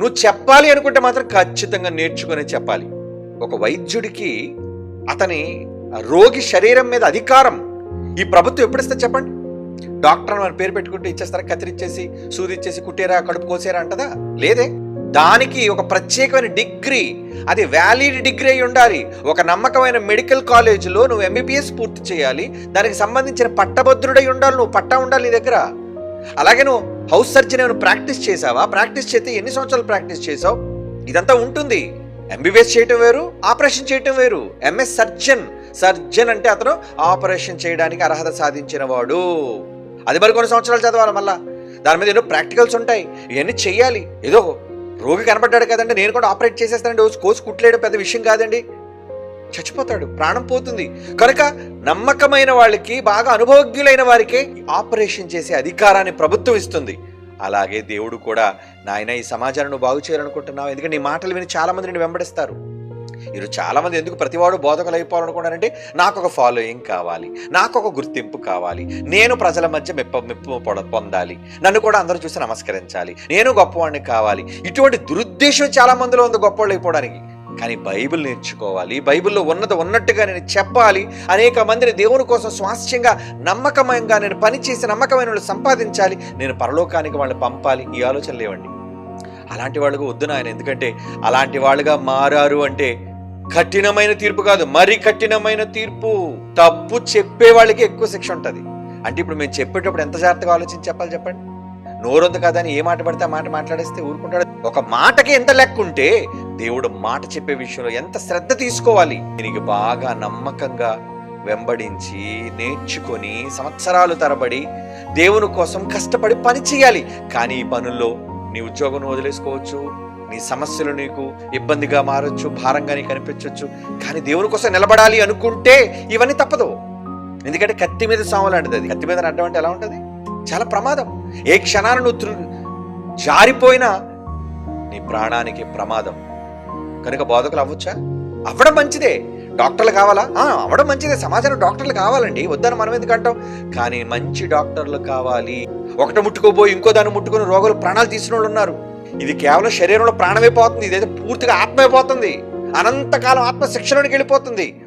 నువ్వు చెప్పాలి అనుకుంటే మాత్రం ఖచ్చితంగా నేర్చుకునే చెప్పాలి. ఒక వైద్యుడికి అతని రోగి శరీరం మీద అధికారం ఈ ప్రభుత్వం ఎప్పుడు ఇస్తే చెప్పండి? డాక్టర్ అని పేరు పెట్టుకుంటే ఇచ్చేస్తారా? కత్తిరిచ్చేసి సూది ఇచ్చేసి కుట్టేరా కడుపు కోసేరా అంటదా? లేదే. దానికి ఒక ప్రత్యేకమైన డిగ్రీ అది వ్యాలిడ్ డిగ్రీ అయి ఉండాలి. ఒక నమ్మకమైన మెడికల్ కాలేజీలో నువ్వు ఎంబీబీఎస్ పూర్తి చేయాలి. దానికి సంబంధించిన పట్టభద్రుడై ఉండాలి. నువ్వు పట్టా ఉండాలి నీ దగ్గర. అలాగే నువ్వు హౌస్ సర్జన్ ఏమైనా ప్రాక్టీస్ చేసావా? ప్రాక్టీస్ చేస్తే ఎన్ని సంవత్సరాలు ప్రాక్టీస్ చేసావు? ఇదంతా ఉంటుంది. ఎంబీబీఎస్ చేయటం వేరు ఆపరేషన్ చేయటం వేరు. ఎంఎస్ సర్జన్ సర్జన్ అంటే అతను ఆపరేషన్ చేయడానికి అర్హత సాధించిన వాడు. అది మరి కొన్ని సంవత్సరాలు చదవాలి మళ్ళా. దాని మీద ఎన్నో ప్రాక్టికల్స్ ఉంటాయి. ఇవన్నీ చెయ్యాలి. ఏదో రోగి కనబడ్డాడు కదండి నేను కూడా ఆపరేట్ చేసేస్తానండి. రోజు కోసి కుట్లేయడం పెద్ద విషయం కాదండి. చచ్చిపోతాడు ప్రాణం పోతుంది. కనుక నమ్మకమైన వాళ్ళకి బాగా అనుభవజ్ఞులైన వారికే ఆపరేషన్ చేసే అధికారాన్ని ప్రభుత్వం ఇస్తుంది. అలాగే దేవుడు కూడా నాయన ఈ సమాజాన్ని బాగు చేయాలనుకుంటున్నావు. ఎందుకంటే నీ మాటలు విని చాలామంది నిన్ను వెంబడిస్తారు. మీరు చాలామంది ఎందుకు ప్రతివాడు బోధకులు అయిపోవాలనుకున్నారంటే నాకు ఒక ఫాలోయింగ్ కావాలి. నాకు ఒక గుర్తింపు కావాలి. నేను ప్రజల మధ్య మెప్ప మెప్పు పొందాలి. నన్ను కూడా అందరూ చూసి నమస్కరించాలి. నేను గొప్పవాడిని కావాలి. ఇటువంటి దురుద్దేశం చాలామందిలో ఉంది గొప్పవాళ్ళు అయిపోవడానికి కానీ బైబిల్ నేర్చుకోవాలి. బైబిల్లో ఉన్నది ఉన్నట్టుగా నేను చెప్పాలి. అనేక మందిని దేవుని కోసం స్వాస్థ్యంగా నమ్మకమంగా నేను పనిచేసి నమ్మకమైన వాళ్ళు సంపాదించాలి. నేను పరలోకానికి వాళ్ళని పంపాలి. ఈ ఆలోచన లేవండి. అలాంటి వాళ్ళకు వద్దు నాయన. ఎందుకంటే అలాంటి వాళ్ళుగా మారారు అంటే కఠినమైన తీర్పు కాదు. మరి కఠినమైన తీర్పు. తప్పు చెప్పే వాళ్ళకి ఎక్కువ శిక్ష ఉంటుంది. అంటే ఇప్పుడు మేము చెప్పేటప్పుడు ఎంత జాగ్రత్తగా ఆలోచించి చెప్పాలి చెప్పండి? నోరొందు కాదని ఏ మాట పడితే ఆ మాట మాట్లాడేస్తే ఊరుకుంటాడు. ఒక మాటకి ఎంత లెక్క ఉంటే దేవుడు మాట చెప్పే విషయంలో ఎంత శ్రద్ధ తీసుకోవాలి? దీనికి బాగా నమ్మకంగా వెంబడించి నేర్చుకొని సంవత్సరాలు తరబడి దేవుని కోసం కష్టపడి పని చేయాలి. కానీ ఈ పనుల్లో నీ ఉద్యోగం వదిలేసుకోవచ్చు నీ సమస్యలు నీకు ఇబ్బందిగా మారొచ్చు భారంగా నీకు అనిపించవచ్చు కానీ దేవుని కోసం నిలబడాలి అనుకుంటే ఇవన్నీ తప్పదు. ఎందుకంటే కత్తి మీద సాము లాంటిది అది. కత్తి మీద నడ్డం అంటే ఎలా ఉంటుంది? చాలా ప్రమాదం. ఏ క్షణాన నువ్వు జారిపోయినా నీ ప్రాణానికి ప్రమాదం. కనుక బోధకులు అవ్వచ్చా? అవ్వడం మంచిదే. డాక్టర్లు కావాలా? అవ్వడం మంచిదే. సమాజంలో డాక్టర్లు కావాలండి. వద్దని మనం ఎందుకు అంటాం? కానీ మంచి డాక్టర్లు కావాలి. ఒకటి ముట్టుకోబోయి ఇంకో దాన్ని ముట్టుకుని రోగులు ప్రాణాలు తీసిన వాళ్ళు ఉన్నారు. ఇది కేవలం శరీరంలో ప్రాణమైపోతుంది ఇదైతే పూర్తిగా ఆత్మైపోతుంది అనంతకాలం ఆత్మ శిక్షణలోకి వెళ్ళిపోతుంది.